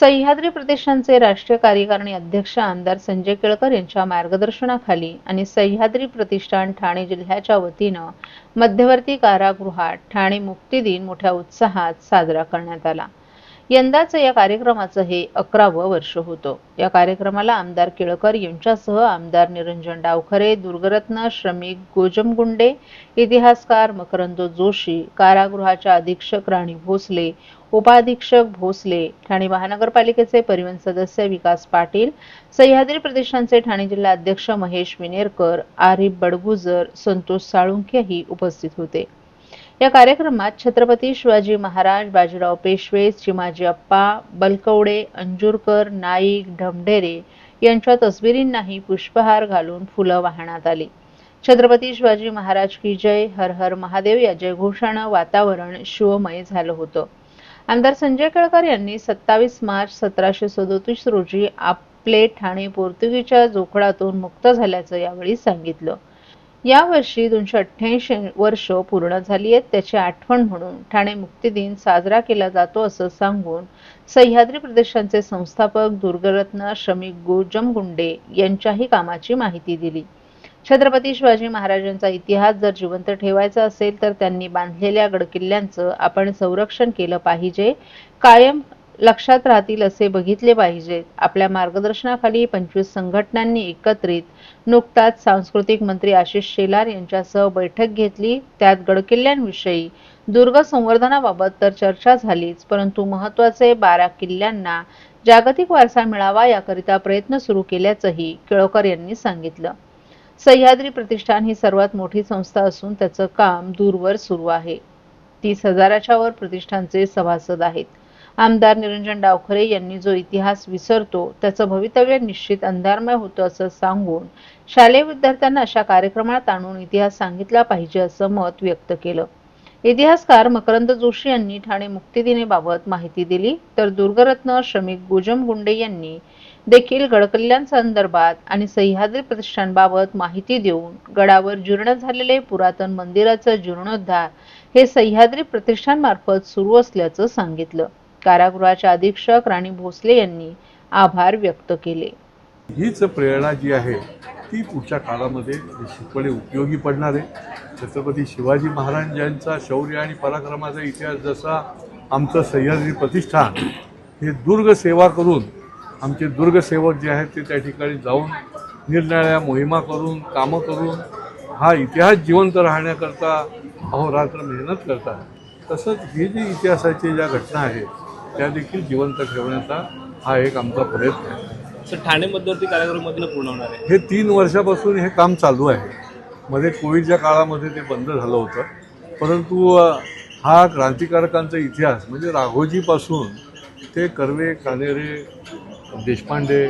सह्याद्री प्रदेशांचे राष्ट्रीय कार्यकारिणी अध्यक्ष आमदार संजय केळकर यांच्या मार्गदर्शनाखाली आणि सह्याद्री प्रतिष्ठान ठाणे जिल्ह्याच्या वतीनं मध्यवर्ती कारागृहात ठाणे मुक्ती दिन मोठ्या उत्साहात साजरा करण्यात आला. यंदाचं या कार्यक्रमाचं हे अकरावं वर्ष होतं. या कार्यक्रमाला आमदार केळकर यांच्यासह आमदार निरंजन डावखरे दुर्गरत्न श्रमिक गोजमगुंडे इतिहासकार मकरंद जोशी कारागृहाच्या अधीक्षक राणी भोसले उपाधीक्षक भोसले ठाणे महानगरपालिकेचे परिवहन सदस्य विकास पाटील सह्याद्री प्रदेशांचे ठाणे जिल्हा अध्यक्ष महेश विनेरकर आरिफ बडगुजर संतोष साळुंखेही उपस्थित होते. या कार्यक्रमात छत्रपती शिवाजी महाराज बाजीराव पेशवे चिमाजी अप्पा बलकवडे अंजुरकर नाईक ढमढेरे यांच्या तस्बिरींनाही पुष्पहार घालून फुलं वाहण्यात आली. छत्रपती शिवाजी महाराज की जय हर हर महादेव या जयघोषानं वातावरण शिवमय झालं होतं. आमदार संजय केळकर यांनी सत्तावीस मार्च सतराशे सदोतीस रोजी आपले ठाणे पोर्तुगीजच्या जोखडातून मुक्त झाल्याचं यावेळी सांगितलं. यावर्षी दोनशे अठ्ठ्याऐंशी वर्ष पूर्ण झाली आहेत. त्याची आठवण म्हणून ठाणे मुक्ती दिन साजरा केला जातो असं सांगून सह्याद्री प्रदेशांचे संस्थापक दुर्गरत्न श्रमिक गोजमगुंडे यांच्याही कामाची माहिती दिली. छत्रपती शिवाजी महाराजांचा इतिहास जर जिवंत ठेवायचा असेल तर त्यांनी बांधलेल्या गडकिल्ल्यांचं आपण संरक्षण केलं पाहिजे. कायम लक्षात राहतील असे बघितले पाहिजेत आपल्या मार्गदर्शनाखाली पंचवीस संघटनांनी एकत्रित नुकताच सांस्कृतिक मंत्री आशिष शेलार यांच्यासह बैठक घेतली. त्यात गडकिल्ल्यांविषयी दुर्ग संवर्धनाबाबत तर चर्चा झालीच परंतु महत्त्वाचे बारा किल्ल्यांना जागतिक वारसा मिळावा याकरिता प्रयत्न सुरू केल्याचंही केळकर यांनी सांगितलं. सह्याद्री प्रतिष्ठान ही सर्वात मोठी संस्था असून त्याचं काम दूरवर सुरू आहे. तीस हजाराच्या वर प्रतिष्ठानचे सभासद आहेत. आमदार निरंजन डावखरे यांनी जो इतिहास विसरतो त्याचं भवितव्य निश्चित अंधारमय होतं असं सांगून शालेय विद्यार्थ्यांना अशा कार्यक्रमात आणून इतिहास सांगितला पाहिजे असं मत व्यक्त केलं. इतिहासकार मकरंद जोशी यांनी ठाणे मुक्तिदिनेबाबत माहिती दिली. तर दुर्गरत्न श्रमिक गोजमगुंडे यांनी देखील गडकिल्ल्यांसंदर्भात आणि सह्याद्री प्रतिष्ठानबाबत माहिती देऊन गडावर जीर्ण झालेले पुरातन मंदिराचं जीर्णोद्धार हे सह्याद्री प्रतिष्ठानमार्फत सुरू असल्याचं सांगितलं. कारागृहाचे अधीक्षक राणी भोसले यांनी आभार व्यक्त केले. हीच प्रेरणा जी आहे ती पुढच्या काळामध्ये निश्चितपणे उपयोगी पडणार आहे. छत्रपती शिवाजी महाराजांचा शौर्य आणि पराक्रमाचा इतिहास जसा आमचं सह्याद्री प्रतिष्ठान हे दुर्ग सेवा करून आमचे दुर्गसेवक जे आहेत ते त्या ठिकाणी जाऊन निरनिराळ्या मोहिमा करून कामं करून हा इतिहास जिवंत राहण्याकरता अहोरात्र मेहनत करतात. तसंच हे जे इतिहासाचे ज्या घटना आहेत त्या देखील जिवंत ठेवण्याचा हा एक आमचा प्रयत्न आहे. सर ठाणे मध्यवर्ती कारागृहामधून पूर्ण होणार आहे. हे तीन वर्षापासून हे काम चालू आहे. मध्ये कोविडच्या काळामध्ये ते बंद झालं होतं. परंतु हा क्रांतिकारकांचा इतिहास म्हणजे राघोजीपासून ते कर्वे कानेरे देशपांडे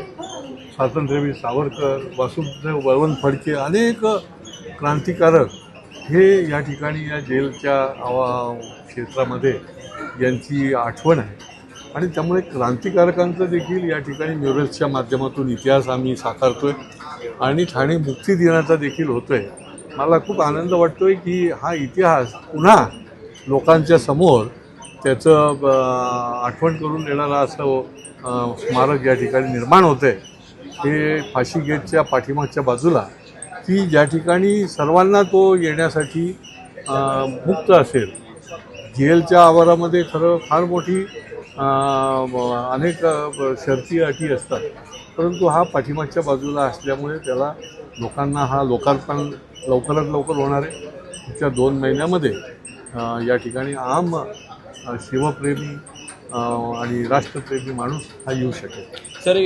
स्वातंत्र्यवीर सावरकर वासुदेव बळवंत फडके अनेक क्रांतिकारक हे या ठिकाणी या जेलच्या आवा क्षेत्रामध्ये यांची आठवण आहे. आणि त्यामुळे क्रांतिकारकांचं देखील या ठिकाणी म्युरल्सच्या माध्यमातून इतिहास आम्ही साकारतोय आणि ठाणे मुक्ती दिनाचा देखील होतोय. मला खूप आनंद वाटतोय की हा इतिहास पुन्हा लोकांच्या समोर त्याचं आठवण करून देणारा असं स्मारक या ठिकाणी निर्माण होतंय. हे फाशी गेटच्या पाठीमागच्या बाजूला की ज्या ठिकाणी सर्वांना तो येण्यासाठी मुक्त असेल. जेलच्या आवारामध्ये खरं फार मोठी अनेक शर्ती अटी असतात. परंतु हा पाठीमागच्या बाजूला असल्यामुळे त्याला लोकांना हा लोकार्पण लवकरात लवकर होणार आहे. पुढच्या दोन महिन्यामध्ये या ठिकाणी आम शिवप्रेमी आणि राष्ट्रप्रेमी माणूस हा येऊ शकेल. सर